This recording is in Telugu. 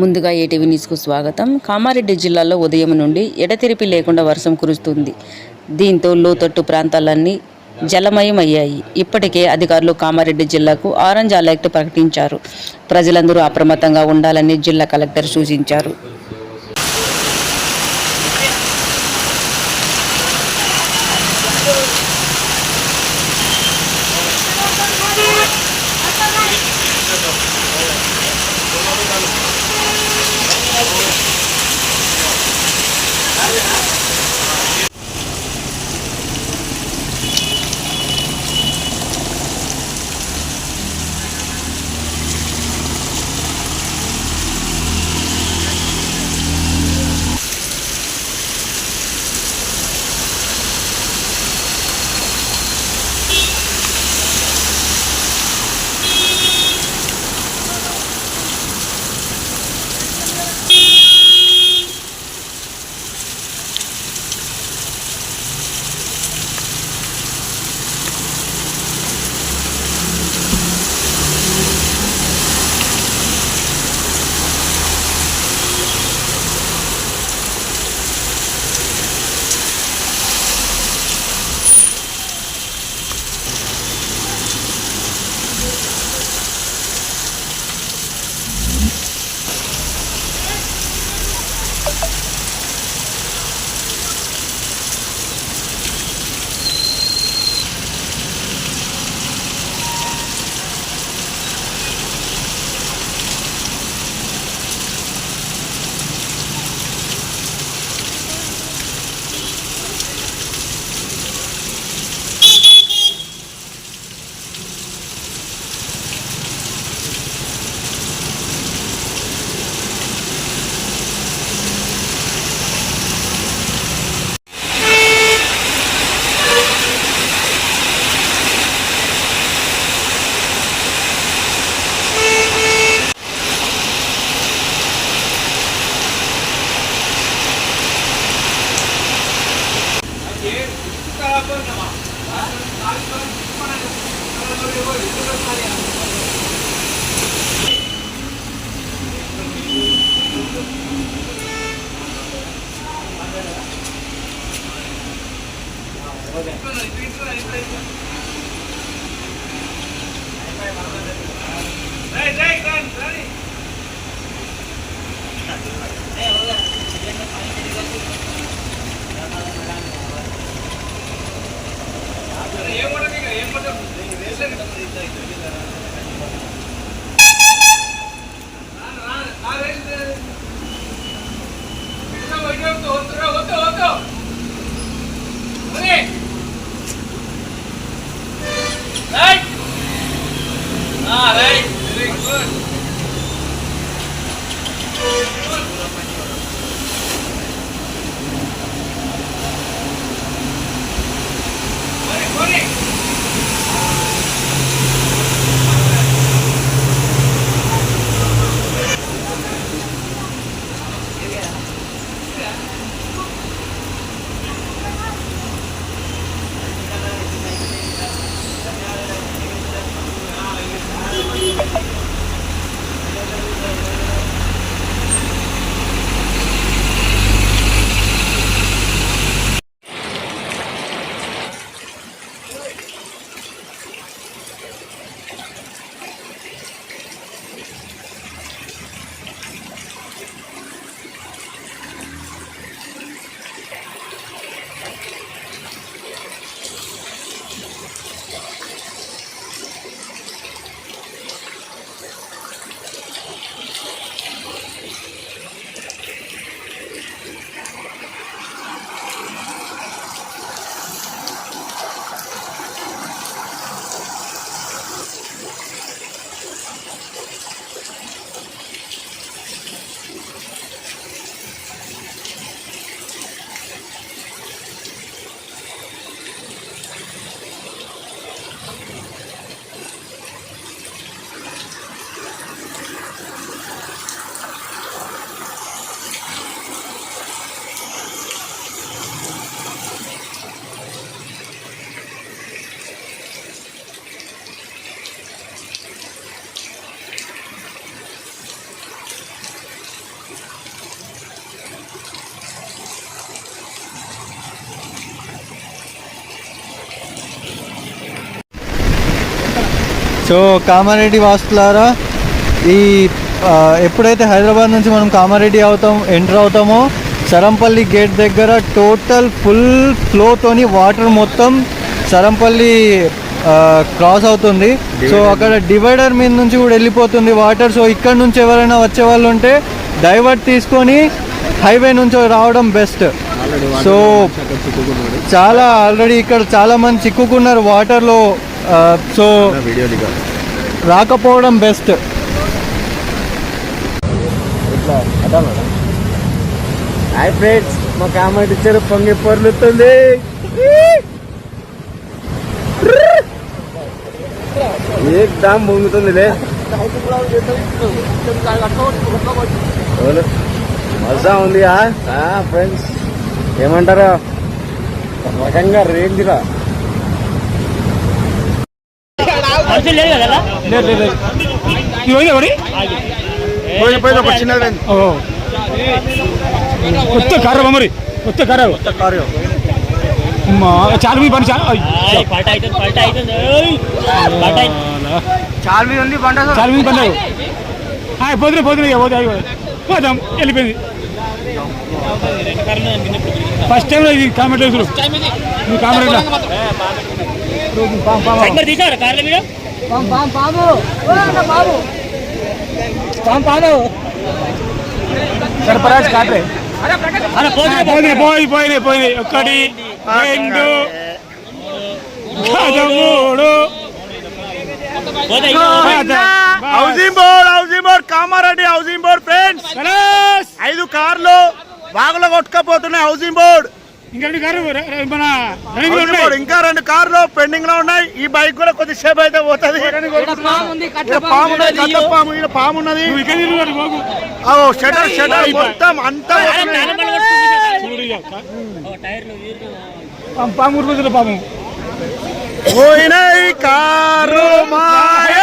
ముందుగా ఏటీవీ న్యూస్కు స్వాగతం. కామారెడ్డి జిల్లాలో ఉదయం నుండి ఎడతెరిపి లేకుండా వర్షం కురుస్తుంది. దీంతో లోతట్టు ప్రాంతాలన్నీ జలమయమయ్యాయి. ఇప్పటికే అధికారులు కామారెడ్డి జిల్లాకు ఆరెంజ్ అలర్ట్ ప్రకటించారు. ప్రజలందరూ అప్రమత్తంగా ఉండాలని జిల్లా కలెక్టర్ సూచించారు. Vabbè. సో కామారెడ్డి వాసులారా ఈ ఎప్పుడైతే హైదరాబాద్ నుంచి మనం కామారెడ్డి అవుతాం ఎంటర్ అవుతామో సరంపల్లి గేట్ దగ్గర టోటల్ ఫుల్ ఫ్లోతోని వాటర్ మొత్తం సరంపల్లి క్రాస్ అవుతుంది. సో అక్కడ డివైడర్ మీద నుంచి కూడా వెళ్ళిపోతుంది వాటర్. సో ఇక్కడ నుంచి ఎవరైనా వచ్చే వాళ్ళు ఉంటే డైవర్ట్ తీసుకొని హైవే నుంచి రావడం బెస్ట్. సో చాలా ఆల్రెడీ ఇక్కడ చాలా మంది చిక్కుకున్నారు వాటర్లో. సో రాకపోవడం బెస్ట్. హాయ్ ఫ్రెండ్స్ మా కామెంట్ ఇచ్చారు పొంగి పొర్లుతుంది. ఏకదమ్ పొంగుతుందిలే. మజా ఉంది ఫ్రెండ్స్ ఏమంటారు? ఒక రకంగా రేంజ్ రా కొత్త కారు మరి. కొత్త కారు. కొత్త కారు. చాలా మీ పని చాలా మంది పని పోతున్నా ఇక పోతే. పోదాం. వెళ్ళిపోయింది. ఫస్ట్ టైం ఇది కామెంట్ వేసుడు నువ్వు కామెంట్ సర్పరాజ్ కాట్రే పోయి పోయినాయి పోయినాయి ఒకటి రెండు. మూడు housing board housing board Kamareddy housing board friends! ఐదు కార్లు వాగులో కొట్టుకపోతున్నాయి హౌసింగ్ బోర్డ్. ఇంకా రెండు కార్లు పెండింగ్లో ఉన్నాయి. ఈ బైక్ కూడా కొద్దిసేపు అయితే పోతుంది. పాము పాము ఉన్నది షటర్ షటర్ మొత్తం అంతా. పాము- పాము. పోయినాయి కారు మాయ.